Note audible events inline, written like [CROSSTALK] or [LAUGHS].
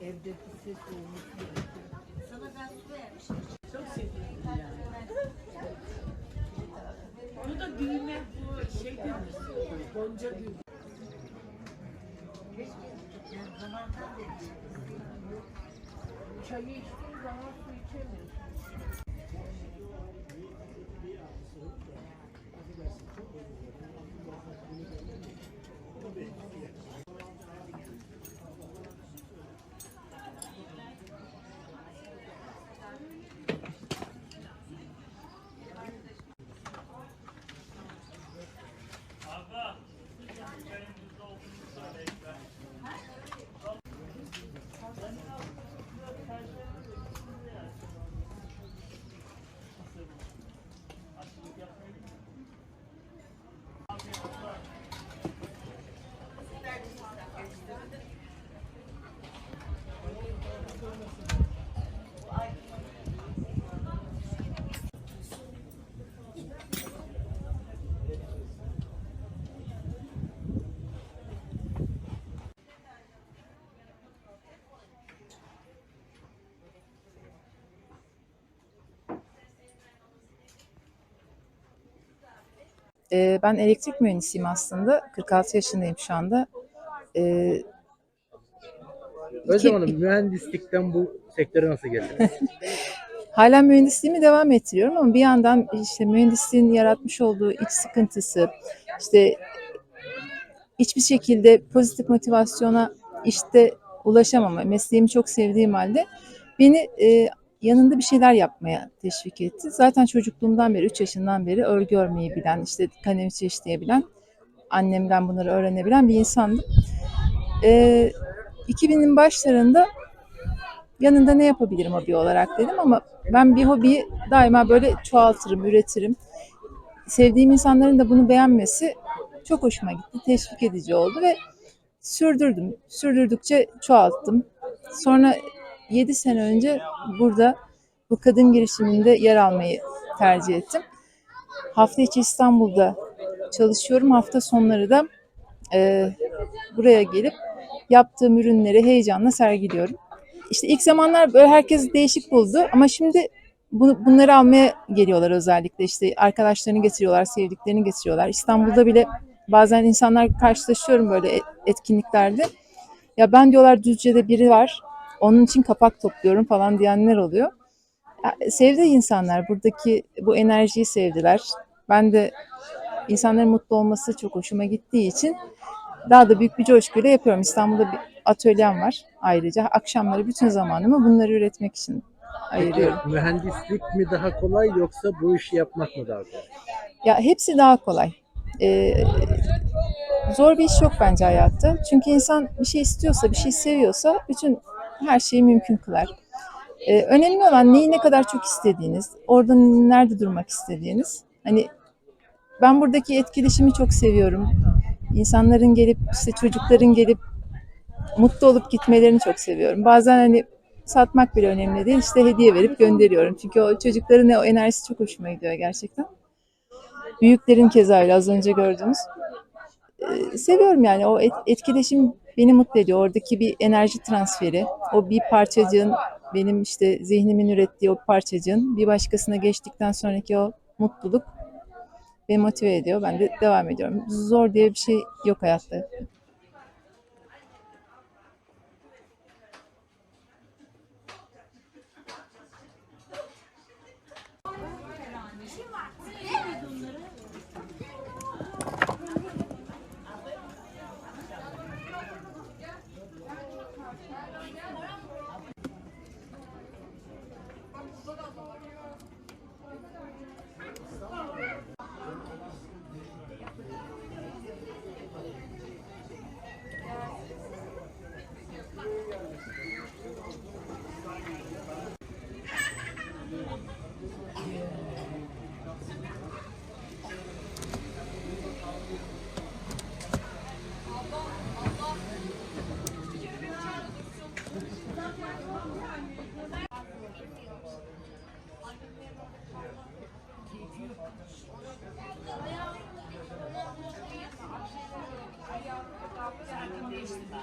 evdeki ses gerekiyor. Sana ben su vermişim. Çok sevindim yani. Onu da düğme bu şey demiş. Gonca düğme. Yani zamandan beri Çayı içtiğin zaman su içemiyorsun. Ee, ben elektrik mühendisiyim aslında. 46 yaşındayım şu anda. Ee, Özlem Hanım mühendislikten bu sektöre nasıl geldiniz? [LAUGHS] hala mühendisliğimi devam ettiriyorum ama bir yandan işte mühendisliğin yaratmış olduğu iç sıkıntısı, işte hiçbir şekilde pozitif motivasyona işte ulaşamama, mesleğimi çok sevdiğim halde beni e, yanında bir şeyler yapmaya teşvik etti. Zaten çocukluğumdan beri, 3 yaşından beri örgü örmeyi bilen, işte kalem çeşitleyebilen, annemden bunları öğrenebilen bir insandım. E, 2000'in başlarında yanında ne yapabilirim hobi olarak dedim ama ben bir hobiyi daima böyle çoğaltırım, üretirim. Sevdiğim insanların da bunu beğenmesi çok hoşuma gitti, teşvik edici oldu ve sürdürdüm. Sürdürdükçe çoğalttım. Sonra 7 sene önce burada bu kadın girişiminde yer almayı tercih ettim. Hafta içi İstanbul'da çalışıyorum. Hafta sonları da e, buraya gelip yaptığım ürünleri heyecanla sergiliyorum. İşte ilk zamanlar böyle herkes değişik buldu ama şimdi bunu, bunları almaya geliyorlar özellikle. İşte arkadaşlarını getiriyorlar, sevdiklerini getiriyorlar. İstanbul'da bile bazen insanlar karşılaşıyorum böyle e- etkinliklerde. Ya ben diyorlar Düzce'de biri var. Onun için kapak topluyorum falan diyenler oluyor. Sevdi insanlar. Buradaki bu enerjiyi sevdiler. Ben de insanların mutlu olması çok hoşuma gittiği için daha da büyük bir coşkuyla yapıyorum. İstanbul'da bir atölyem var ayrıca. Akşamları bütün zamanımı bunları üretmek için ayırıyorum. Peki, mühendislik mi daha kolay yoksa bu işi yapmak mı daha kolay? Ya hepsi daha kolay. Ee, zor bir iş yok bence hayatta. Çünkü insan bir şey istiyorsa, bir şey seviyorsa bütün her şeyi mümkün kılar. Ee, önemli olan neyi ne kadar çok istediğiniz, orada nerede durmak istediğiniz. Hani ben buradaki etkileşimi çok seviyorum. İnsanların gelip, işte çocukların gelip mutlu olup gitmelerini çok seviyorum. Bazen hani satmak bile önemli değil. İşte hediye verip gönderiyorum. Çünkü o çocukların o enerjisi çok hoşuma gidiyor gerçekten. Büyüklerin keza öyle az önce gördüğünüz. Ee, seviyorum yani o et- etkileşim beni mutlu ediyor. Oradaki bir enerji transferi, o bir parçacığın benim işte zihnimin ürettiği o parçacığın bir başkasına geçtikten sonraki o mutluluk beni motive ediyor. Ben de devam ediyorum. Zor diye bir şey yok hayatta. Söyle.